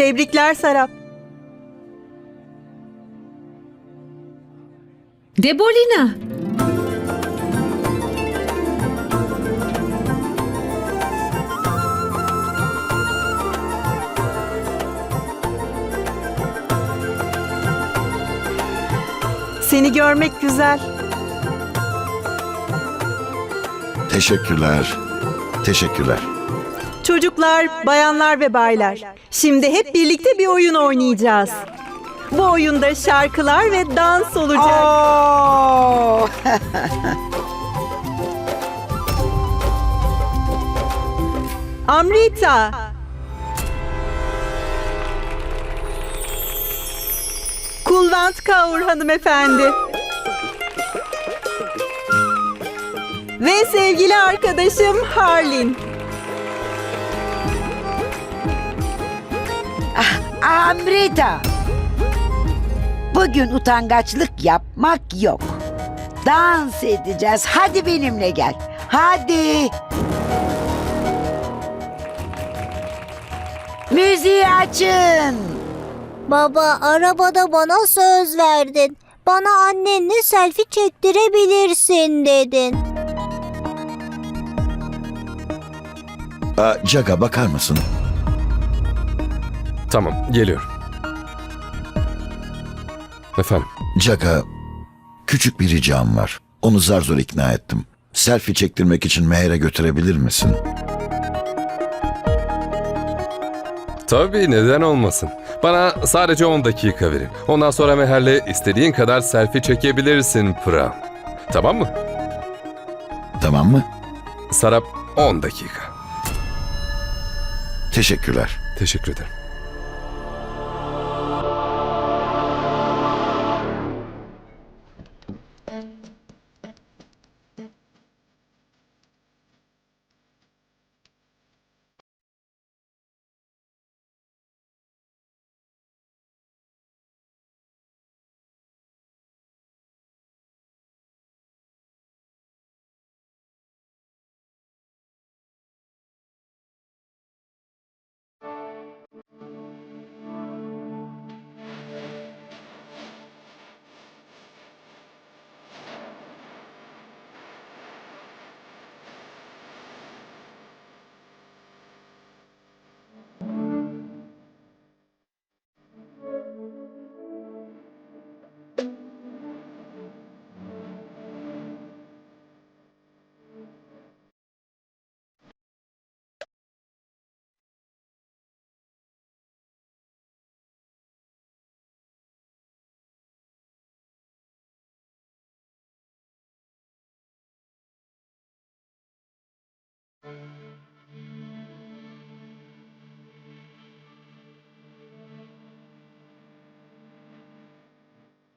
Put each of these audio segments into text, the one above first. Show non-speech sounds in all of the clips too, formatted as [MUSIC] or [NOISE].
Tebrikler Sarap. Debolina. Seni görmek güzel. Teşekkürler. Teşekkürler. Çocuklar, bayanlar ve baylar. Şimdi hep birlikte bir oyun oynayacağız. Bu oyunda şarkılar ve dans olacak. Oo! [LAUGHS] Amrita. Kulvant Kaur hanımefendi. Ve sevgili arkadaşım Harlin. Amrita. Bugün utangaçlık yapmak yok. Dans edeceğiz. Hadi benimle gel. Hadi. Müziği açın. Baba arabada bana söz verdin. Bana annenle selfie çektirebilirsin dedin. Aa, Caga bakar mısın? Tamam, geliyorum. Efendim, Caga, küçük bir ricam var. Onu zar zor ikna ettim. Selfie çektirmek için Meher'e götürebilir misin? tabii neden olmasın. Bana sadece 10 dakika verin. Ondan sonra Meher'le istediğin kadar selfie çekebilirsin Pıra. Tamam mı? Tamam mı? Sarap 10 dakika. Teşekkürler. Teşekkür ederim.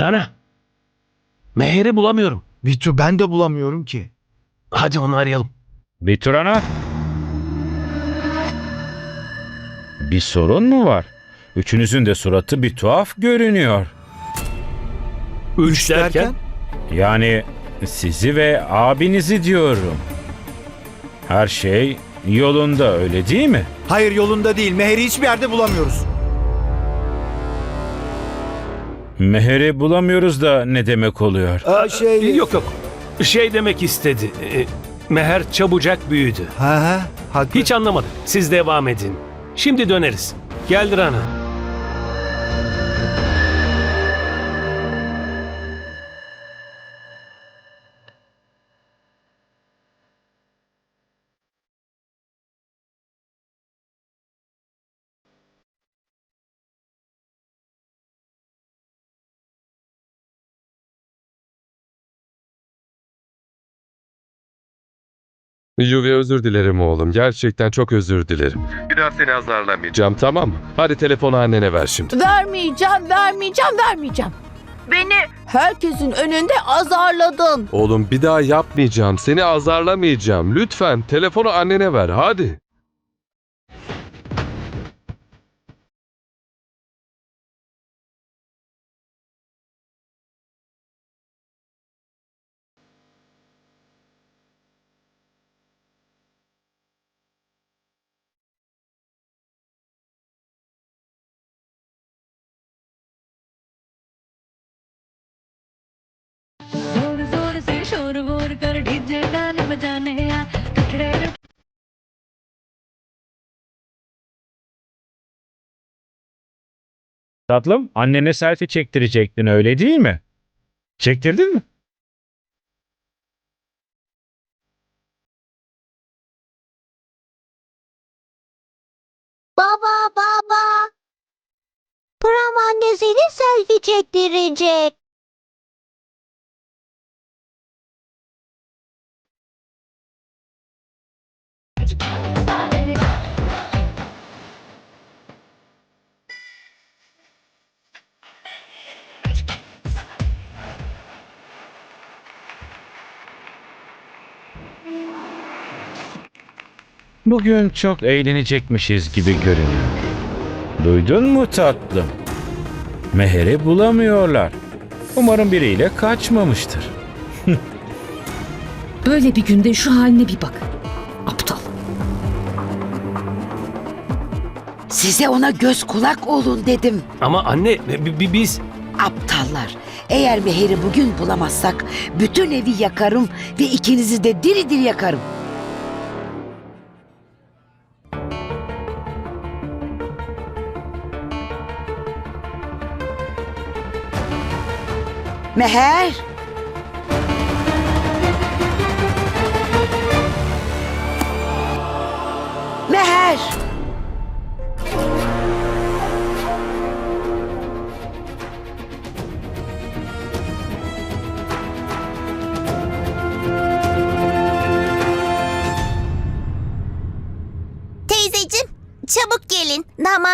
Rana. Meher'i bulamıyorum. Vitu ben de bulamıyorum ki. Hadi onu arayalım. Biturana? Bir sorun mu var? Üçünüzün de suratı bir tuhaf görünüyor. Üç, derken? Yani sizi ve abinizi diyorum. Her şey yolunda öyle değil mi? Hayır yolunda değil. Meher'i hiçbir yerde bulamıyoruz. Meher'i bulamıyoruz da ne demek oluyor? Aa, şey... Yok yok. Şey demek istedi. e, Meher çabucak büyüdü. Ha ha. Haklı. Hiç anlamadık. Siz devam edin. Şimdi döneriz. Gel Rana. Yuvi özür dilerim oğlum. Gerçekten çok özür dilerim. Bir daha seni azarlamayacağım tamam mı? Hadi telefonu annene ver şimdi. Vermeyeceğim, vermeyeceğim, vermeyeceğim. Beni herkesin önünde azarladın. Oğlum bir daha yapmayacağım. Seni azarlamayacağım. Lütfen telefonu annene ver hadi. गाने बजाने आ टुकड़े Tatlım, annene selfie çektirecektin öyle değil mi? Çektirdin mi? Baba baba. Pram annesini selfie çektirecek. Bugün çok eğlenecekmişiz gibi görünüyor. Duydun mu tatlım? Meher'i bulamıyorlar. Umarım biriyle kaçmamıştır. Böyle bir günde şu haline bir bak. Size ona göz kulak olun dedim. Ama anne bi- biz... Aptallar. Eğer Meher'i bugün bulamazsak bütün evi yakarım ve ikinizi de diri diri yakarım. Meher!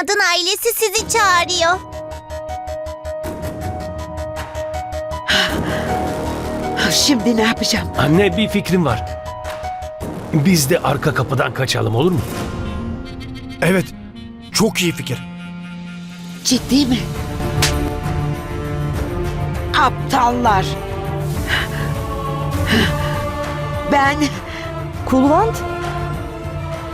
Damadın ailesi sizi çağırıyor. Şimdi ne yapacağım? Anne bir fikrim var. Biz de arka kapıdan kaçalım olur mu? Evet. Çok iyi fikir. Ciddi mi? Aptallar. Ben Kulvant?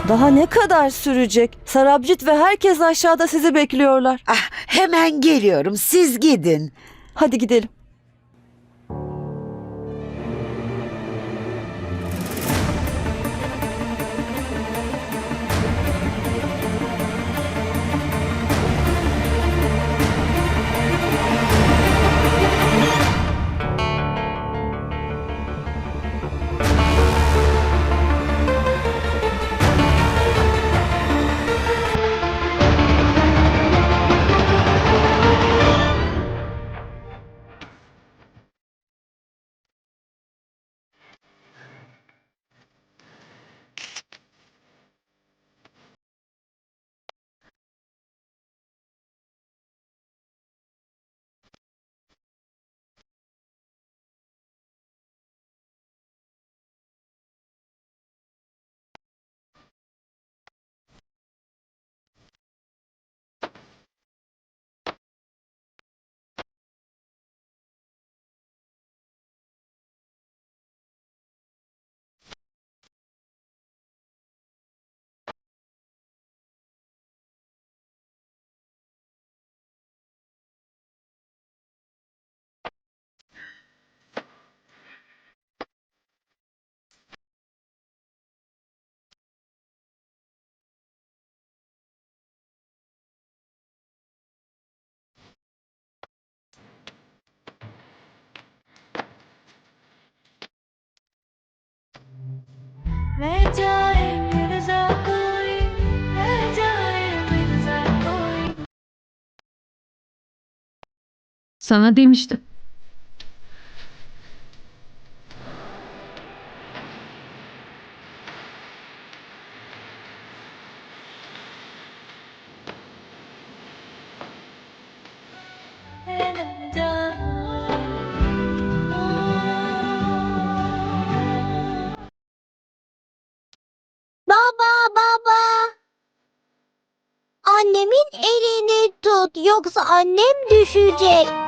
Daha ne kadar sürecek? Sarabcit ve herkes aşağıda sizi bekliyorlar. ah, hemen geliyorum. Siz gidin. Hadi gidelim. Sana demiştim. Yoksa annem düşecek.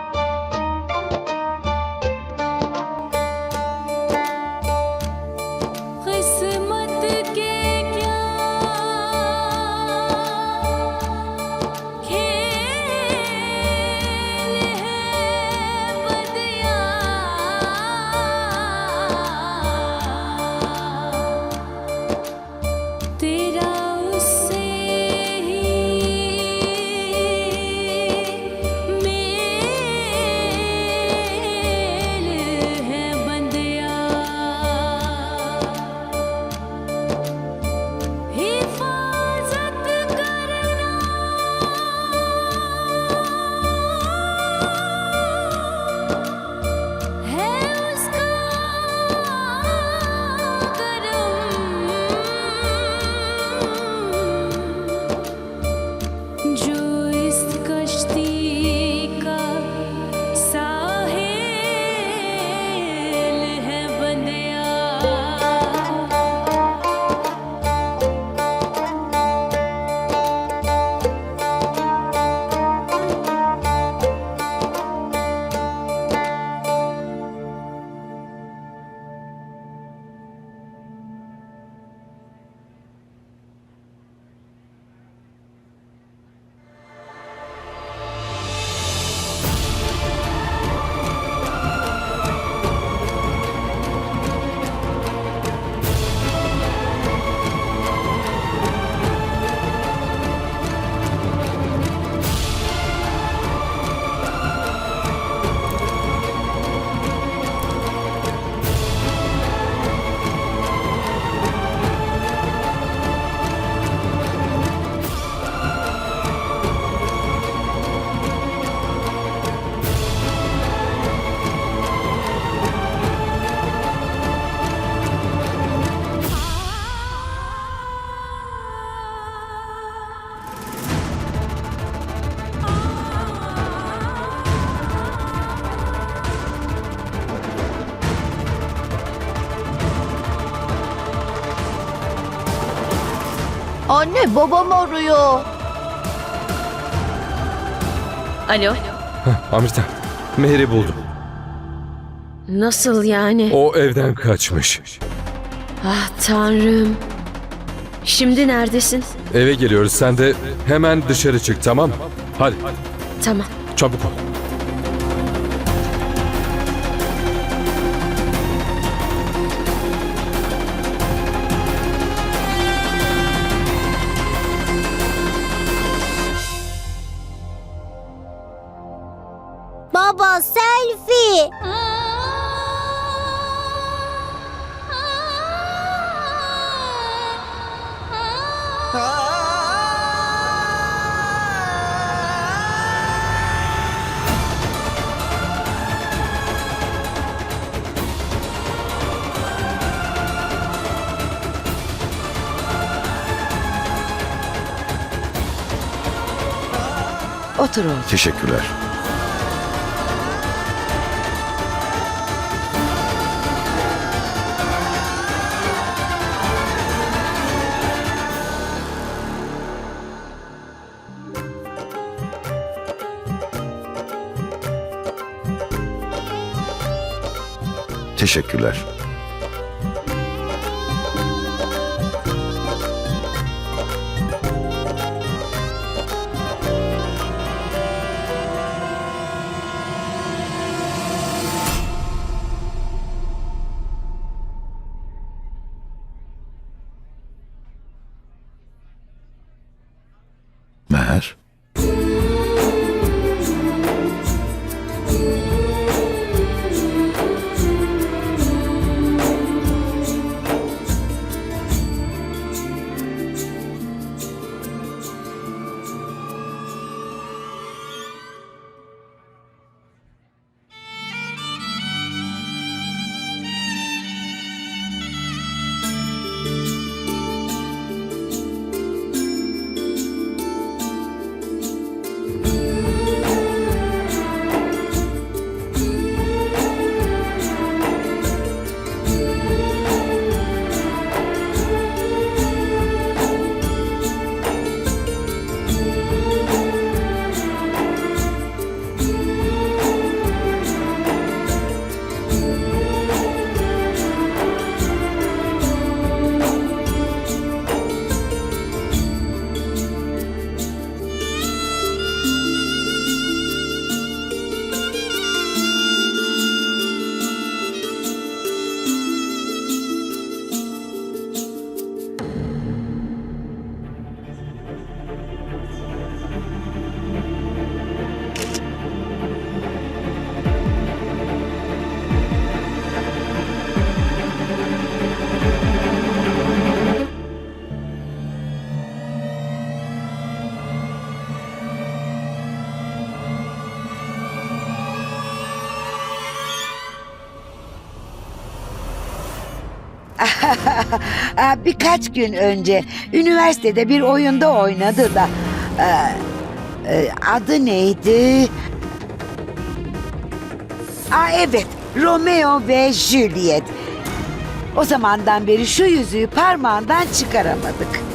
Anne babam arıyor. Alo. Amrita, Meher'i buldum. Nasıl yani? O evden kaçmış. Ah tanrım. Şimdi neredesin? Eve geliyoruz. Sen de hemen dışarı çık tamam mı? Hadi Tamam. çabuk ol. Baba selfie. Otur oğlum. Teşekkürler. Teşekkürler. Birkaç gün önce üniversitede bir oyunda oynadı da e, e, adı neydi? Aa, evet Romeo ve Juliet. O zamandan beri şu yüzüğü parmağından çıkaramadık.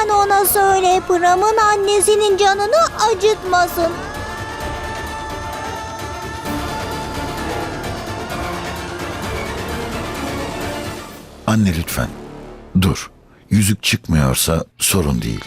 Lütfen ona söyle Pram'ın annesinin canını acıtmasın. Anne lütfen. Dur. Yüzük çıkmıyorsa sorun değil.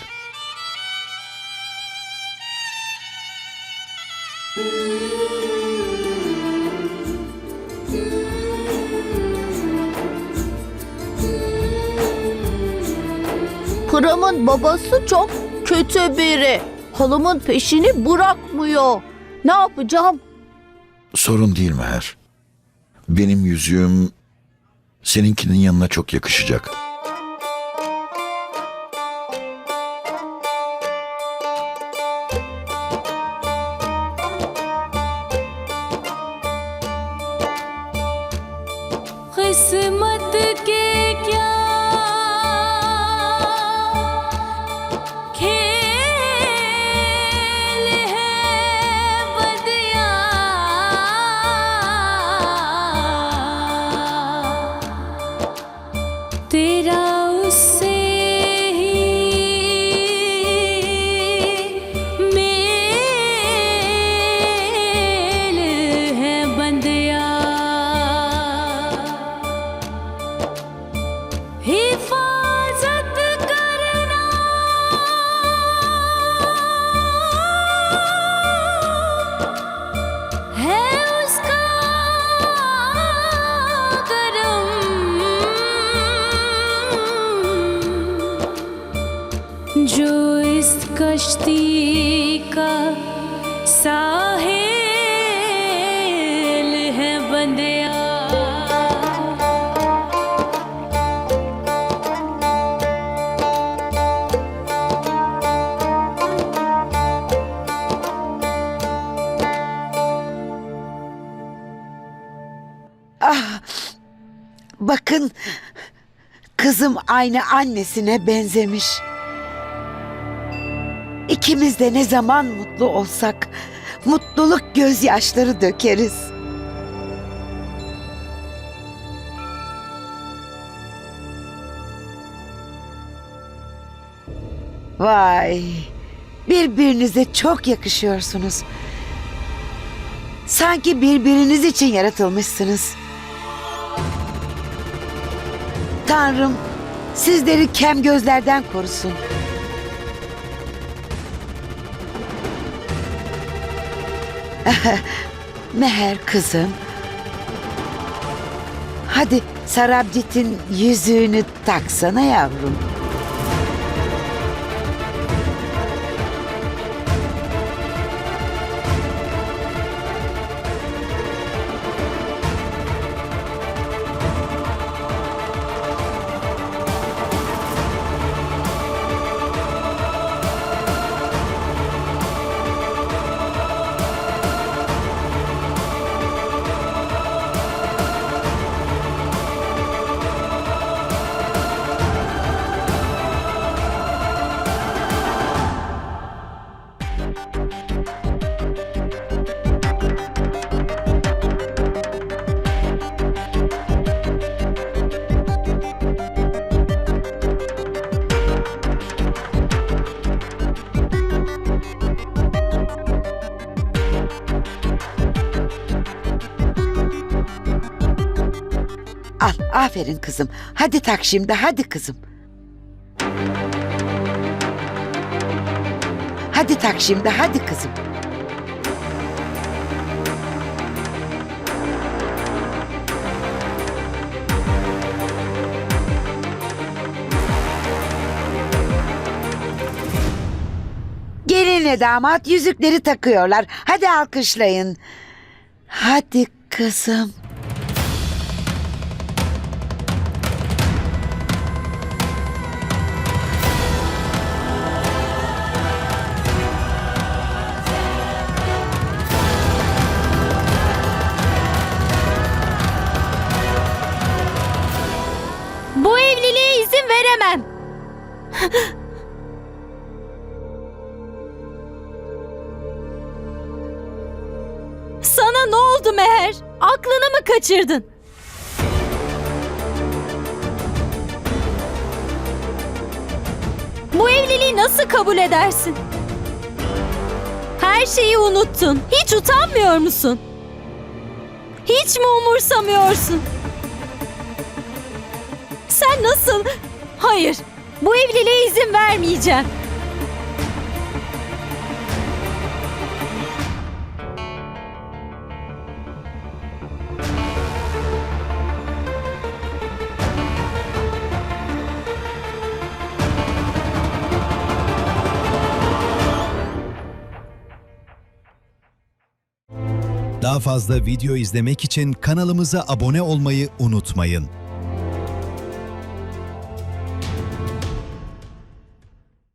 Pram'ın babası çok kötü biri. Halamın peşini bırakmıyor. Ne yapacağım? Sorun değil Meher. Benim yüzüğüm seninkinin yanına çok yakışacak. Kızım aynı annesine benzemiş. İkimiz de ne zaman mutlu olsak mutluluk gözyaşları dökeriz. Vay, birbirinize çok yakışıyorsunuz. Sanki birbiriniz için yaratılmışsınız. Tanrım sizleri kem gözlerden korusun. [LAUGHS] Meher kızım. Hadi Sarabcit'in yüzüğünü taksana yavrum. Aferin kızım. Hadi tak şimdi, hadi kızım. Hadi tak şimdi, hadi kızım. Gelinle damat yüzükleri takıyorlar. Hadi alkışlayın. Hadi kızım. Sana ne oldu Meher? Aklını mı kaçırdın? Bu evliliği nasıl kabul edersin? Her şeyi unuttun. Hiç utanmıyor musun? Hiç mi umursamıyorsun? Sen nasıl? Hayır. Bu evliliğe izin vermeyeceğim. Daha fazla video izlemek için kanalımıza abone olmayı unutmayın.